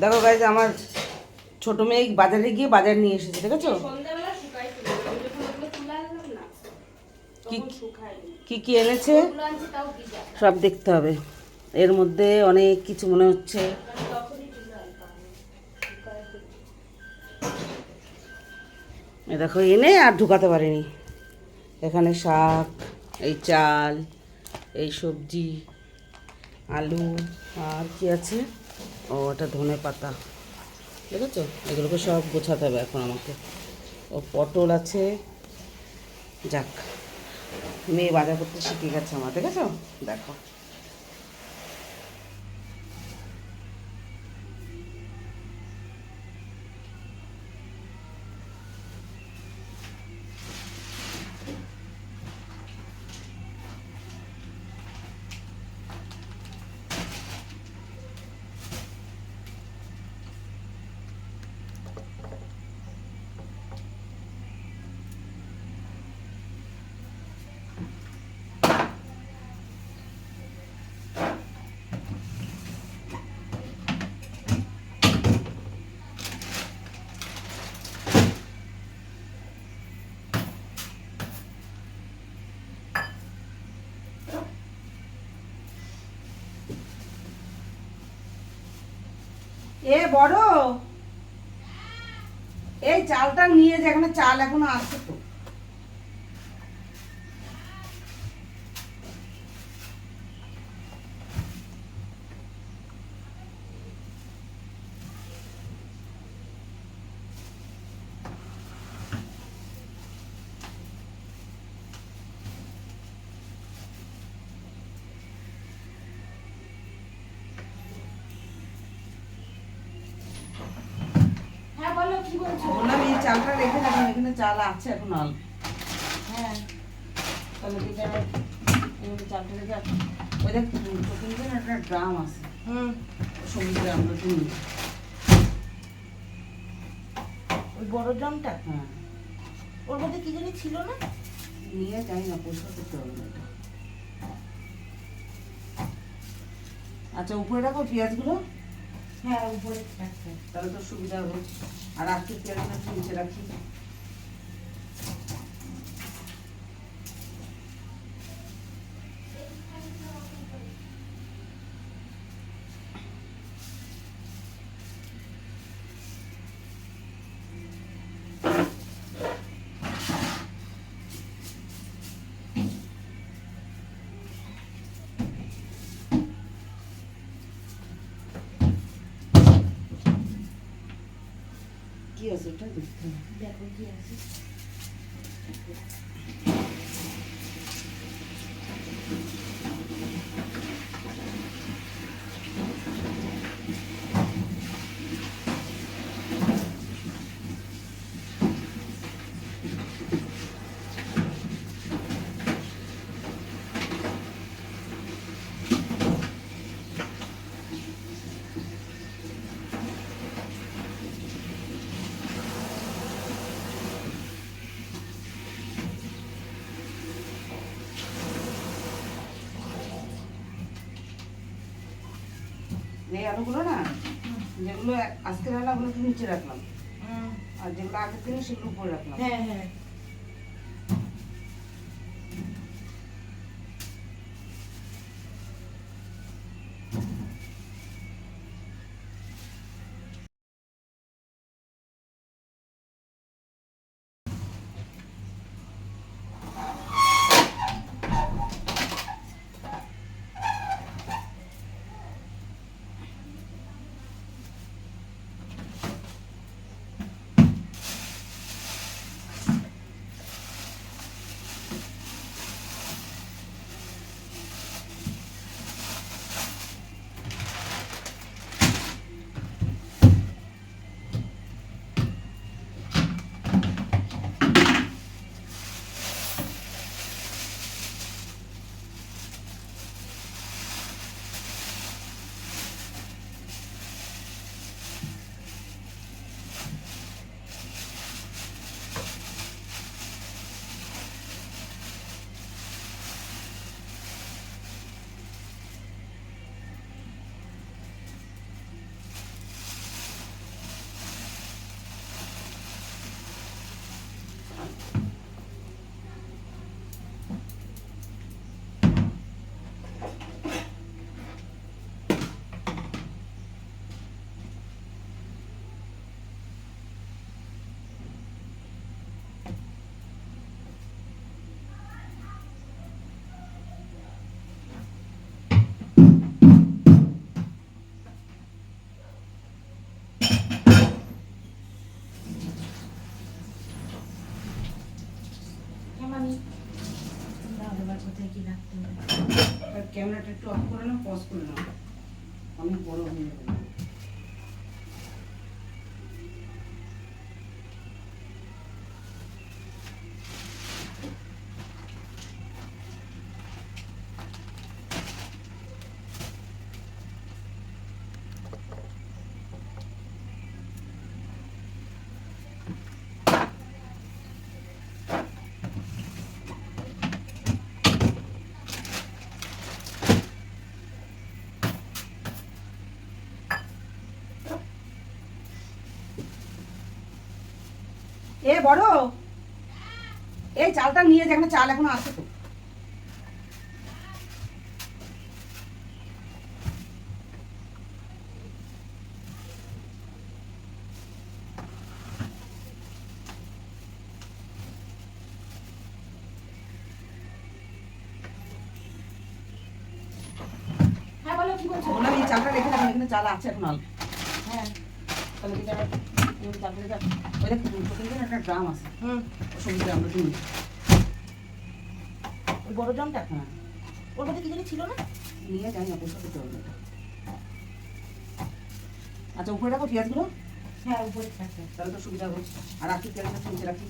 দেখো গাইজ আমার ছোট মেয়ে বাজারে গিয়ে বাজার নিয়ে এসেছে দেখেছ? আনলাম না কি কি এনেছে? সব দেখতে হবে। এর মধ্যে অনেক কিছু মনে হচ্ছে। দেখো এনে আর ঢুকাতে পারিনি। এখানে শাক এই চাল এই সবজি আলু আর কি আছে? ও, এটা ধনে পাতা। দেখেছ? এগুলোকে সব গোছাতে হবে এখন আমাকে। ও, পটল আছে। যাক, মেয়ে বাজার করতে শিখে গেছে আমার, দেখেছ? দেখো। এ বড়। এই চালটা নিয়ে যে এখানে চাল এখনও আসতো তো। বললাম এই চালটা রেখে এখানে চাল আছে এখন হ্যাঁ। তাহলে চালটা রেখে ওই দেখ একটা ড্রাম আছে। হুম। ড্রামটা তুমি ওই বড় ড্রামটা? হ্যাঁ। ওর মধ্যে কি জানি ছিল না? নিয়ে যাই না পরিষ্কার করতে হবে এটা। আচ্ছা উপরে রাখো পেঁয়াজগুলো। হ্যাঁ উপরে তাহলে তো সুবিধা হবে। আর আজকে তেল না নিচে রাখি। এটা দেখতে হবে। দেখো কি আছে আলুগুলো না যেগুলো আজকের আলু ওগুলো নিচে রাখলাম। আর যেগুলো আগের দিনে সেগুলো উপরে রাখলাম। হ্যাঁ হ্যাঁ। ক্যামেরাটা একটু অফ করে নাও পজ করে নাও। অনেক বড় হয়ে যাবে। এ বড়। এই চালটা নিয়ে যেখানে চাল এখনও আছে তো। হ্যাঁ বললাম এই চালটা রেখে রাখো এখানে চাল আছে এখন। অল্প হ্যাঁ। তাহলে ওই দেখ একটা ড্রাম আছে? হুম আমরা ওই বড় ড্রামটা হ্যাঁ ওর মধ্যে কি জানি ছিল না নিয়ে যাই না পয়সা করতে হবে আচ্ছা উপরে রাখো পেঁয়াজগুলো হ্যাঁ উপরে তাহলে তো সুবিধা হচ্ছে। আর রাখি পেঁয়াজটা নিচে রাখি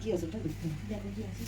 কি আছে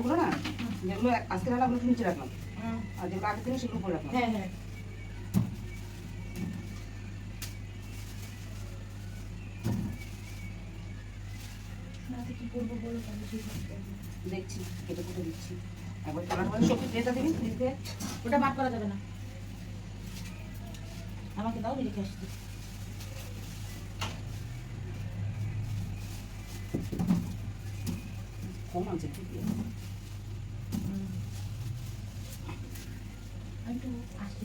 ওটা যেগুলো আজকে রান্না ওগুলো একটু নিচে রাখলাম আর যেগুলো আগের দিনে সেগুলো উপরে রাখলাম। হ্যাঁ হ্যাঁ। দেখছি কেটে কুটে দিচ্ছি। একবার তোলার পরে সবজি দিবি দিতে। ওটা মাপ করা যাবে না। আমাকে দাও রেখে আসছি। কম আছে ঠিকই আছে আমি একটু আসছি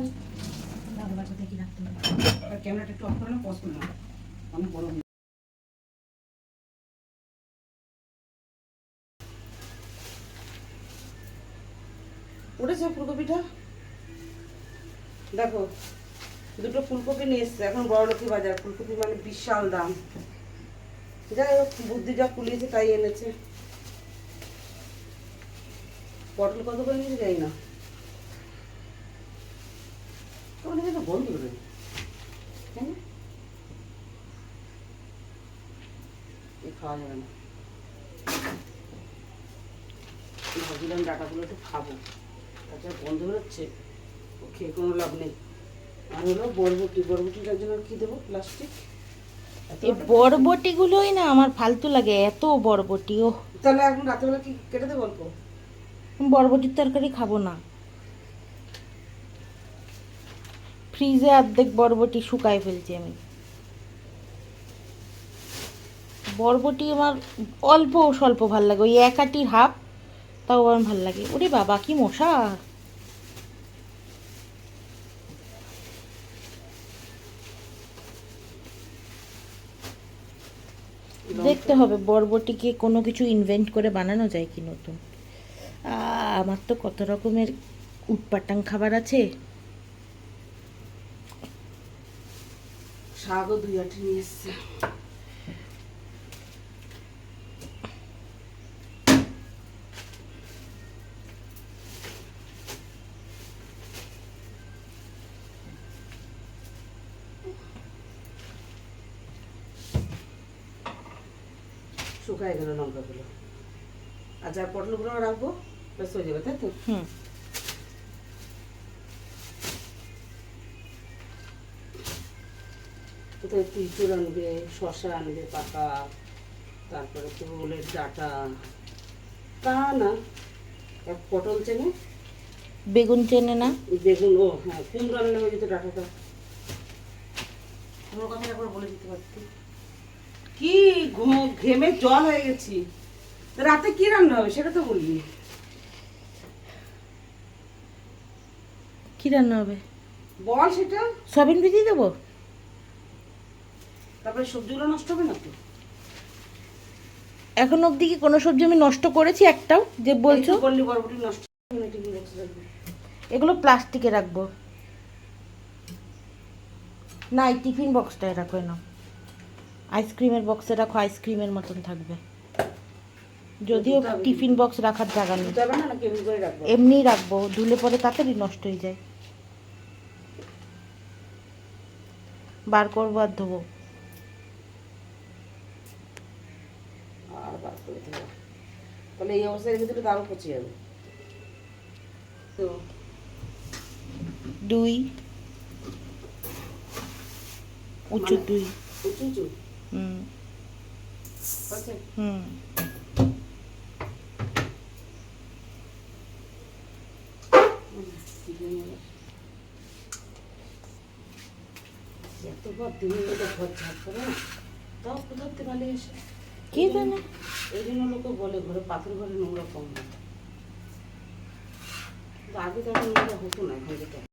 আমি বাচ্চা থেকে রাখতে আর ক্যামেরাটা একটু অফ করে নাও পজ করে অনেক বড় উঠেছে ফুলকপিটা? দেখো, দুটো ফুলকপি নিয়ে এসছে। এখন বড় লক্ষ্মী বাজার। ফুলকপি মানে বিশাল দাম। যাই হোক বুদ্ধি যা কুলিয়েছে, তাই এনেছে। পটল কত করে নিয়েছে যাই না। গন্ধ করে খাওয়া যাবে না। ভাবছিলাম ডাটাগুলো একটু খাব। তাছাড়া বন্ধ বেরোচ্ছে ও খেয়ে কোনো লাভ নেই। আর হলো বরবটি বরবটিটার জন্য কি দেবো প্লাস্টিক এই বরবটিগুলোই না আমার ফালতু লাগে এত বরবটি ও তাহলে এখন রাত্রেবেলা কি কেটে দেবো অল্প? বরবটির তরকারি খাব না। ফ্রিজে অর্ধেক বরবটি শুকায় ফেলছি আমি। বরবটি আমার অল্প স্বল্প ভালো লাগে, ওই এক আটির হাফ, তাও আমার ভালো লাগে। ওরে বাবা, কি মশা! দেখতে হবে বরবটিকে কোনো কিছু ইনভেন্ট করে বানানো যায় কি নতুন। আমার তো কত রকমের উটপাটাং খাবার আছে। শাকও দুই আটি নিয়ে এসছে। শুকায় গেল লঙ্কাগুলো। আর যার পটলগুলো রাখব, ব্যাস হয়ে যাবে, তাই তো? হুম। কোথায় তিলচুর আনবে শশা আনবে পাকা তারপরে ওলের ডাটা। তা না এক পটল চেনে? বেগুন চেনে না? বেগুন ও হ্যাঁ কুমড়ো আনলে হয়ে যেত ডাটাটা। তোমার কথা একবার বলে দিতে পারতি। কি ঘু- ঘেমে জল হয়ে গেছি। রাতে কি রান্না হবে সেটা তো বলবি কি রান্না হবে? বল সেটা। সয়াবিন ভিজিয়ে দেবো? তারপরে সবজিগুলো নষ্ট হবে না তো? এখন অবধি কি কোনো সবজি আমি নষ্ট করেছি একটাও? যে বলছো? বললি বরবটি নষ্ট। এগুলো প্লাস্টিকে রাখব। না এই টিফিন বক্সটায় রাখো না আইসক্রিমের বক্সে রাখো আইসক্রিমের মতন থাকবে। যদিও টিফিন বক্স রাখার জায়গা নেই। এমনি রাখব ধুলে পরে তাড়াতাড়ি নষ্ট হয়ে যায়। বার করব আর ধোবো আর বার করে দেবো তাহলে এই অবস্থায় রেখে দিলে তো আরও পচে যাবে। তো দুই। উঁচু মানে- দুই। উঁচু উঁচু? হুম। হুম। এতবার দিনের ঘর ঝাড় করে না তাও কোথাও ভালো এসে। কে জানে? এই জন্য লোকে বলে ঘরে পাথর ঘরে নোংরা কম হয় আগে তখন নোংরা হতো না, এখন যেটা